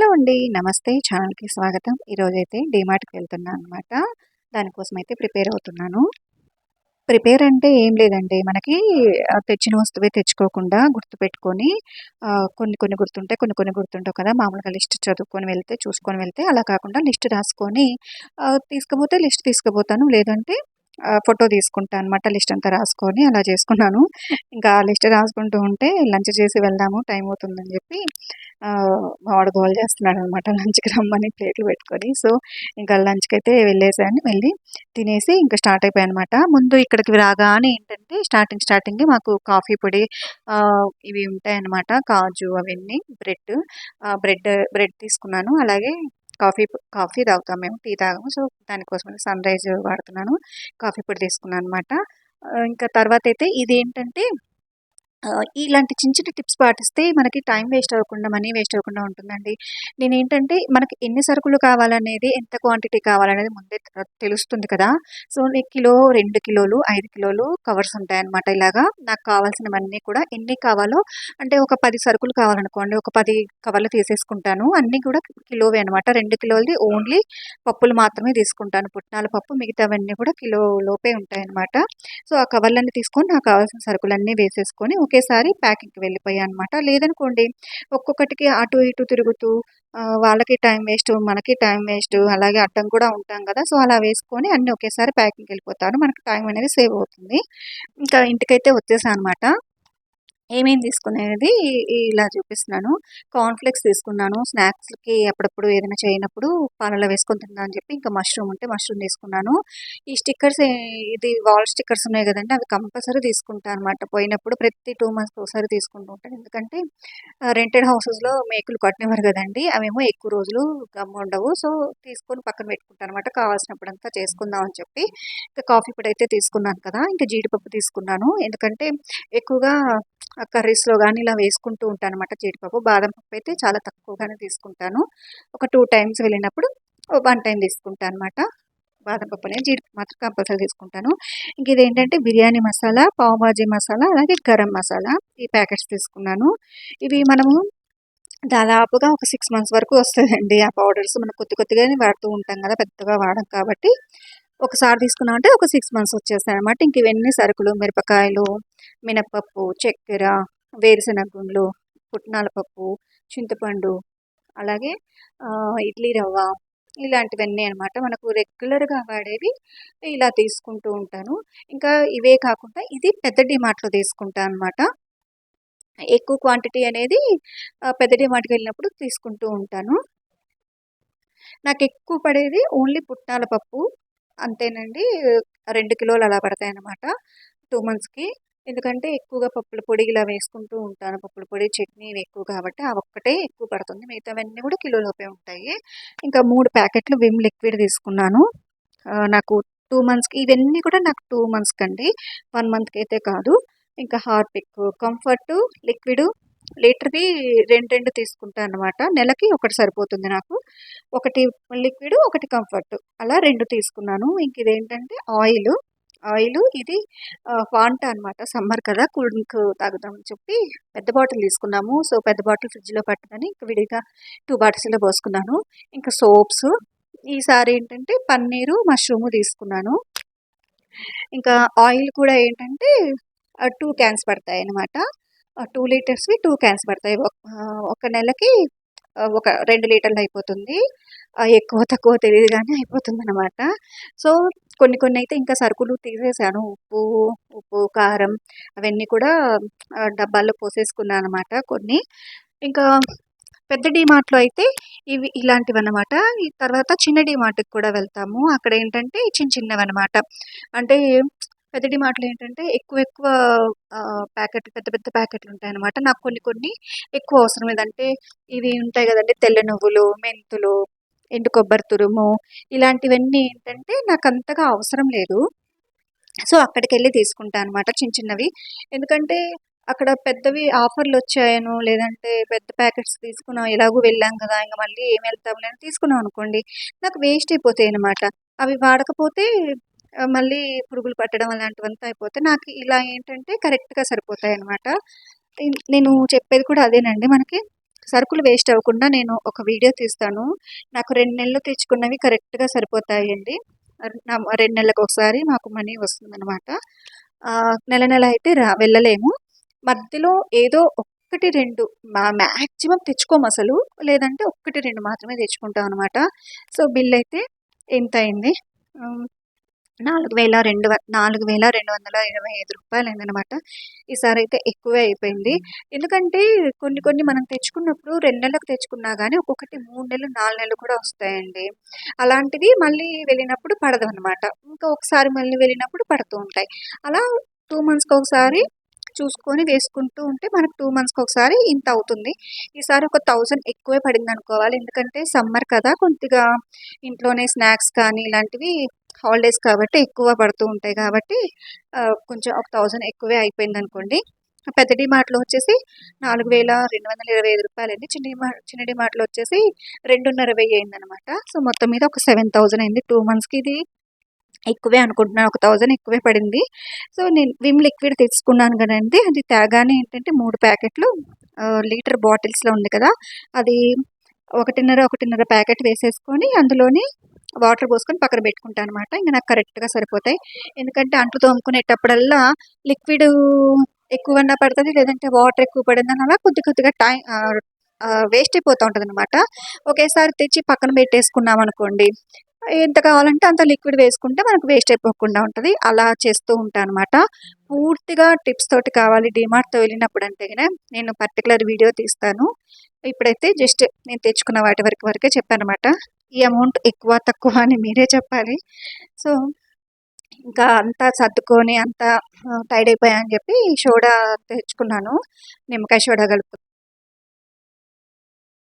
Hello అండి. నమస్తే. ఛానల్కి స్వాగతం. ఈరోజైతే డిమార్ట్కి వెళ్తున్నాను అనమాట దానికోసం అయితే ప్రిపేర్ అవుతున్నాను. ప్రిపేర్ అంటే ఏం లేదండి. మనకి తెచ్చిన వస్తువే తెచ్చుకోకుండా గుర్తుపెట్టుకొని కొన్ని కొన్ని గుర్తుంటాయి కొన్ని కొన్ని గుర్తుంటావు కదా! మామూలుగా లిస్ట్ చదువుకొని వెళ్తే చూసుకొని వెళ్తే అలా కాకుండా లిస్ట్ రాసుకొని తీసుకుపోతే లిస్ట్ తీసుకుపోతాను. లేదంటే ఫోటో తీసుకుంటాను అనమాట లిస్ట్ అంతా రాసుకొని అలా చేసుకున్నాను. ఇంకా లిస్ట్ రాసుకుంటూ ఉంటే లంచ్ చేసి వెళ్దాము. టైం అవుతుందని చెప్పి వాడు గోల్ చేస్తున్నాడు అనమాట లంచ్కి రమ్మని ప్లేట్లు పెట్టుకొని. సో ఇంకా లంచ్కి అయితే వెళ్ళేసాను. వెళ్ళి తినేసి ఇంకా స్టార్ట్ అయిపోయాను అనమాట ముందు ఇక్కడికి రాగానే ఏంటంటే స్టార్టింగ్ స్టార్టింగ్ మాకు కాఫీ పొడి ఇవి ఉంటాయన్నమాట. కాజు అవన్నీ బ్రెడ్ బ్రెడ్ బ్రెడ్ తీసుకున్నాను. అలాగే కాఫీ కాఫీ తాగుతాం మేము టీ తాగము. సో దానికోసం సన్ రైజ్ వాడుతున్నాను. కాఫీ పొడి తీసుకున్నాను అనమాట ఇంకా తర్వాత అయితే ఇది ఏంటంటే ఇలాంటి చిన్న చిన్న టిప్స్ పాటిస్తే మనకి టైం వేస్ట్ అవ్వకుండా మనీ వేస్ట్ అవ్వకుండా ఉంటుందండి. నేను ఏంటంటే మనకి ఎన్ని సరుకులు కావాలనేది ఎంత క్వాంటిటీ కావాలనేది ముందే తెలుస్తుంది కదా. సో నేను కిలో రెండు కిలోలు ఐదు కిలోలు కవర్స్ ఉంటాయన్నమాట ఇలాగా. నాకు కావాల్సినవన్నీ కూడా ఎన్ని కావాలో అంటే ఒక పది సరుకులు కావాలనుకోండి ఒక పది కవర్లు తీసేసుకుంటాను. అన్నీ కూడా కిలోవే అనమాట రెండు కిలోలది ఓన్లీ పప్పులు మాత్రమే తీసుకుంటాను. పుట్నాల పప్పు మిగతావన్నీ కూడా కిలో లోపే ఉంటాయన్నమాట. సో ఆ కవర్లన్నీ తీసుకొని నాకు కావాల్సిన సరుకులన్నీ వేసేసుకొని ఒకేసారి ప్యాకింగ్కి వెళ్ళిపోయాయి అనమాట లేదనుకోండి ఒక్కొక్కటికి అటు ఇటు తిరుగుతూ వాళ్ళకి టైం వేస్ట్ మనకి టైం వేస్ట్ అలాగే అడ్డం కూడా ఉంటాం కదా సో అలా వేసుకొని అన్నీ ఒకేసారి ప్యాకింగ్కి వెళ్ళిపోతారు. మనకి టైం అనేది సేవ్ అవుతుంది. ఇంకా ఇంటికైతే వచ్చేసాను అనమాట ఏమేమి తీసుకునేది ఇలా చూపిస్తున్నాను. కార్న్ఫ్లెక్స్ తీసుకున్నాను స్నాక్స్కి అప్పుడప్పుడు ఏదైనా చేయనప్పుడు పాలలో వేసుకొని తిందా అని చెప్పి ఇంకా మష్రూమ్ ఉంటే మష్రూమ్ తీసుకున్నాను. ఈ స్టిక్కర్స్ ఇది వాల్ స్టిక్కర్స్ ఉన్నాయి కదండి అవి కంపల్సరీ తీసుకుంటాను అనమాట పోయినప్పుడు ప్రతి టూ మంత్స్ ఒకసారి తీసుకుంటూ ఉంటాను. ఎందుకంటే రెంటెడ్ హౌసెస్లో మేకులు కట్టినవారు కదండి అవేమో ఎక్కువ రోజులు గమ్ ఉండవు. సో తీసుకొని పక్కన పెట్టుకుంటాను అనమాట కావాల్సినప్పుడు అంతా చేసుకుందాం అని చెప్పి ఇంకా కాఫీ పొడి అయితే తీసుకున్నాను కదా ఇంకా జీడిపప్పు తీసుకున్నాను. ఎందుకంటే ఎక్కువగా కర్రీస్లో కానీ ఇలా వేసుకుంటూ ఉంటాను అనమాట జీడిపప్పు. బాదం పప్పు అయితే చాలా తక్కువగానే తీసుకుంటాను. ఒక టూ టైమ్స్ వెళ్ళినప్పుడు వన్ టైం తీసుకుంటాను అనమాట బాదం పప్పు అనేది జీడిపప్పు మాత్రం కంపల్సరీ తీసుకుంటాను. ఇంక ఇదేంటంటే బిర్యానీ మసాలా పావుబాజీ మసాలా అలాగే గరం మసాలా ఈ ప్యాకెట్స్ తీసుకున్నాను. ఇవి మనము దాదాపుగా ఒక సిక్స్ మంత్స్ వరకు వస్తుందండి. ఆ పౌడర్స్ మనం కొద్ది కొద్దిగానే వాడుతూ ఉంటాం కదా పెద్దగా వాడం కాబట్టి ఒకసారి తీసుకున్నామంటే ఒక సిక్స్ మంత్స్ వచ్చేస్తాయి అనమాట ఇంక ఇవన్నీ సరుకులు మిరపకాయలు మినప్పప్పు చక్కెర వేరుశనగ గుండ్లు పుట్నాల పప్పు చింతపండు అలాగే ఇడ్లీ రవ్వ ఇలాంటివన్నీ అనమాట మనకు రెగ్యులర్గా వాడేవి ఇలా తీసుకుంటూ ఉంటాను. ఇంకా ఇవే కాకుండా ఇది పెద్ద డిమార్ట్లో తీసుకుంటాను అనమాట ఎక్కువ క్వాంటిటీ అనేది పెద్ద డిమార్ట్కి వెళ్ళినప్పుడు తీసుకుంటూ ఉంటాను. నాకు ఎక్కువ పడేది ఓన్లీ పుట్నాల పప్పు అంతేనండి. రెండు కిలోలు అలా పడతాయి అన్నమాట టూ మంత్స్కి. ఎందుకంటే ఎక్కువగా పప్పుల పొడి ఇలా వేసుకుంటూ ఉంటాను. పప్పుల పొడి చట్నీ ఎక్కువ కాబట్టి ఆ ఒక్కటే ఎక్కువ పడుతుంది. మిగతావన్నీ కూడా కిలోలోపే ఉంటాయి. ఇంకా మూడు ప్యాకెట్లు విమ్ లిక్విడ్ తీసుకున్నాను. నాకు టూ మంత్స్కి ఇవన్నీ కూడా నాకు టూ మంత్స్కి అండి వన్ మంత్కి అయితే కాదు. ఇంకా హార్పిక్ కంఫర్టు లిక్విడ్ లీటర్ది రెండు రెండు తీసుకుంటాను అనమాట నెలకి ఒకటి సరిపోతుంది నాకు. ఒకటి లిక్విడ్ ఒకటి కంఫర్ట్. అలా రెండు తీసుకున్నాను. ఇంక ఇదేంటంటే ఆయిల్. ఆయిల్ ఇది ఫాంట్ అనమాట సమ్మర్ కదా కూల్ డ్రింక్ తాగుదామని చెప్పి పెద్ద బాటిల్ తీసుకున్నాము. సో పెద్ద బాటిల్ ఫ్రిడ్జ్లో పట్టుదని ఇంకా విడిగా టూ బాటిల్స్లో పోసుకున్నాను. ఇంకా సోప్స్. ఈసారి ఏంటంటే పన్నీరు మష్రూమ్ తీసుకున్నాను. ఇంకా ఆయిల్ కూడా ఏంటంటే టూ క్యాన్స్ పడతాయి అనమాట టూ లీటర్స్వి టూ క్యాన్స్ పడతాయి. ఒక- నెలకి ఒక రెండు లీటర్లు అయిపోతుంది. ఎక్కువ తక్కువ తెలియదు కానీ అయిపోతుంది అనమాట సో కొన్ని కొన్ని అయితే ఇంకా సరుకులు తీసేసాను. ఉప్పు ఉప్పు కారం అవన్నీ కూడా డబ్బాల్లో పోసేసుకున్నాను అనమాట కొన్ని. ఇంకా పెద్ద డిమార్ట్లో అయితే ఇవి ఇలాంటివి అనమాట ఈ తర్వాత చిన్న డిమార్ట్కి కూడా వెళ్తాము. అక్కడ ఏంటంటే చిన్న చిన్నవి అనమాట అంటే పెద్ద డిమార్ట్లో ఏంటంటే ఎక్కువ ఎక్కువ ప్యాకెట్ పెద్ద పెద్ద ప్యాకెట్లు ఉంటాయి అనమాట నాకు కొన్ని కొన్ని ఎక్కువ అవసరం ఏదంటే ఇవి ఉంటాయి కదండి తెల్ల నువ్వులు మెంతులు ఎండు కొబ్బరి తురుము ఇలాంటివన్నీ ఏంటంటే నాకు అంతగా అవసరం లేదు. సో అక్కడికి వెళ్ళి తీసుకుంటాను అనమాట చిన్న చిన్నవి. ఎందుకంటే అక్కడ పెద్దవి ఆఫర్లు వచ్చాయను లేదంటే పెద్ద ప్యాకెట్స్ తీసుకున్నాం ఎలాగో వెళ్ళాం కదా ఇంకా మళ్ళీ ఏం వెళ్తాం లేని తీసుకున్నాం అనుకోండి నాకు వేస్ట్ అయిపోతాయి అనమాట అవి వాడకపోతే మళ్ళీ పురుగులు పట్టడం అలాంటివంతా అయిపోతే నాకు ఇలా ఏంటంటే కరెక్ట్గా సరిపోతాయి అనమాట నేను చెప్పేది కూడా అదేనండి. మనకి సరుకులు వేస్ట్ అవ్వకుండా నేను ఒక వీడియో తీస్తాను. నాకు రెండు నెలలు తెచ్చుకున్నవి కరెక్ట్గా సరిపోతాయండి. నా రెండు నెలలకు ఒకసారి మాకు మనీ వస్తుందన్నమాట. నెల నెల అయితే రా వెళ్ళలేము. మధ్యలో ఏదో ఒక్కటి రెండు మా మ్యాక్సిమం తెచ్చుకోము అసలు. లేదంటే ఒక్కటి రెండు మాత్రమే తెచ్చుకుంటాం అనమాట సో బిల్ అయితే ఎంత అయింది? నాలుగు వేల రెండు వ- నాలుగు వేల రెండు వందల ఇరవై ఐదు రూపాయలు అయిందనమాట ఈసారి అయితే ఎక్కువే అయిపోయింది. ఎందుకంటే కొన్ని కొన్ని మనం తెచ్చుకున్నప్పుడు రెండు నెలలకు తెచ్చుకున్నా కానీ ఒక్కొక్కటి మూడు నెలలు నాలుగు నెలలు కూడా వస్తాయండి. అలాంటిది మళ్ళీ వెళ్ళినప్పుడు పడదు అనమాట ఇంకా ఒకసారి మళ్ళీ వెళ్ళినప్పుడు పడుతూ ఉంటాయి. అలా టూ మంత్స్కి ఒకసారి చూసుకొని వేసుకుంటూ ఉంటే మనకు టూ మంత్స్కి ఒకసారి ఇంత అవుతుంది. ఈసారి ఒక థౌజండ్ ఎక్కువే పడింది అనుకోవాలి ఎందుకంటే సమ్మర్ కదా కొద్దిగా ఇంట్లోనే స్నాక్స్ కానీ ఇలాంటివి హాలిడేస్ కాబట్టి ఎక్కువ పడుతూ ఉంటాయి కాబట్టి కొంచెం ఒక థౌజండ్ ఎక్కువే అయిపోయింది అనుకోండి పెద్ద డిమార్ట్లో వచ్చేసి నాలుగు వేల రెండు వందల ఇరవై ఐదు రూపాయలు అయింది చిన్న డిమార్ట్ చిన్న డిమార్ట్లో వచ్చేసి రెండున్నర వెయ్యి అయింది అనమాట సో మొత్తం మీద ఒక సెవెన్ థౌజండ్ అయింది. టూ మంత్స్కి ఇది ఎక్కువే అనుకుంటున్నాను. ఒక థౌజండ్ ఎక్కువే పడింది. సో నేను విమ్ లిక్విడ్ తెచ్చుకున్నాను కదండి. అది తేగానే ఏంటంటే మూడు ప్యాకెట్లు లీటర్ బాటిల్స్లో ఉంది కదా. అది ఒకటిన్నర ఒకటిన్నర ప్యాకెట్ వేసేసుకొని అందులోని వాటర్ పోసుకొని పక్కన పెట్టుకుంటాను అనమాట ఇంకా నాకు కరెక్ట్గా సరిపోతాయి. ఎందుకంటే అంట్లు తోముకునేటప్పుడల్లా లిక్విడ్ ఎక్కువన్నా పడుతుంది లేదంటే వాటర్ ఎక్కువ పడిందని అలా కొద్ది కొద్దిగా టైం వేస్ట్ అయిపోతూ ఉంటుంది అనమాట ఒకేసారి తెచ్చి పక్కన పెట్టేసుకున్నాం అనుకోండి ఎంత కావాలంటే అంత లిక్విడ్ వేసుకుంటే మనకు వేస్ట్ అయిపోకుండా ఉంటుంది. అలా చేస్తూ ఉంటాను అనమాట పూర్తిగా టిప్స్ తోటి కావాలి. డిమార్ట్తో వెళ్ళినప్పుడు అంటే నేను పర్టికులర్ వీడియో తీస్తాను. ఇప్పుడైతే జస్ట్ నేను తెచ్చుకున్న వాటి వరకు వరకే చెప్పాను అనమాట ఈ అమౌంట్ ఎక్కువ తక్కువ అని మీరే చెప్పాలి. సో ఇంకా అంతా సర్దుకొని అంతా టైడ్ అయిపోయా అని చెప్పి సోడా తెచ్చుకున్నాను. నిమ్మకాయ సోడా కలుపు